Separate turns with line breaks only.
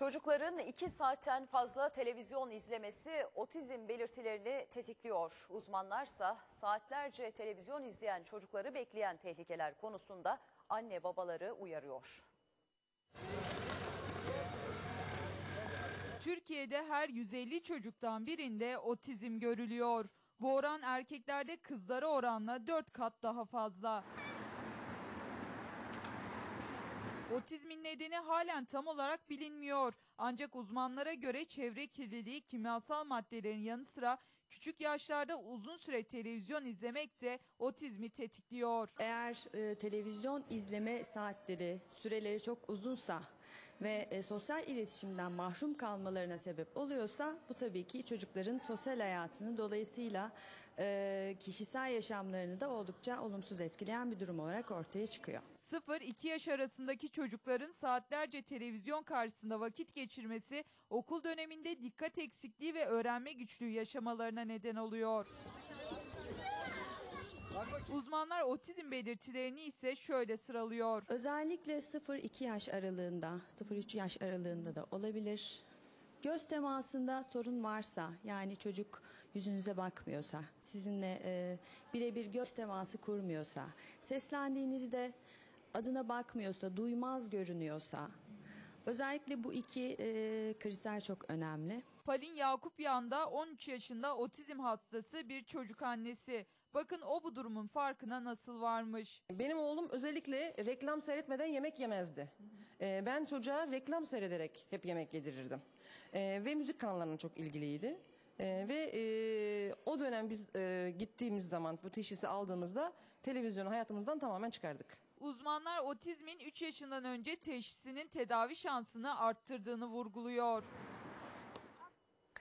Çocukların 2 saatten fazla televizyon izlemesi otizm belirtilerini tetikliyor. Uzmanlarsa saatlerce televizyon izleyen çocukları bekleyen tehlikeler konusunda anne babaları uyarıyor.
Türkiye'de her 150 çocuktan birinde otizm görülüyor. Bu oran erkeklerde kızlara oranla 4 kat daha fazla. Otizmin nedeni halen tam olarak bilinmiyor. Ancak uzmanlara göre çevre kirliliği, kimyasal maddelerin yanı sıra küçük yaşlarda uzun süre televizyon izlemek de otizmi tetikliyor.
Eğer e, televizyon izleme saatleri, süreleri çok uzunsa ve e, sosyal iletişimden mahrum kalmalarına sebep oluyorsa bu tabii ki çocukların sosyal hayatını dolayısıyla e, kişisel yaşamlarını da oldukça olumsuz etkileyen bir durum olarak ortaya çıkıyor.
0-2 yaş arasındaki çocukların saatlerce televizyon karşısında vakit geçirmesi okul döneminde dikkat eksikliği ve öğrenme güçlüğü yaşamalarına neden oluyor. Uzmanlar otizm belirtilerini ise şöyle sıralıyor.
Özellikle 0-2 yaş aralığında, 0-3 yaş aralığında da olabilir. Göz temasında sorun varsa yani çocuk yüzünüze bakmıyorsa, sizinle e, birebir göz teması kurmuyorsa, seslendiğinizde adına bakmıyorsa, duymaz görünüyorsa, özellikle bu iki e, kriter çok önemli.
Palin Yakupyan da 13 yaşında otizm hastası bir çocuk annesi. Bakın o bu durumun farkına nasıl varmış.
Benim oğlum özellikle reklam seyretmeden yemek yemezdi. Ee, ben çocuğa reklam seyrederek hep yemek yedirirdim. Ee, ve müzik kanallarına çok ilgiliydi. Ee, ve e, o dönem biz e, gittiğimiz zaman bu teşhisi aldığımızda televizyonu hayatımızdan tamamen çıkardık.
Uzmanlar otizmin 3 yaşından önce teşhisinin tedavi şansını arttırdığını vurguluyor.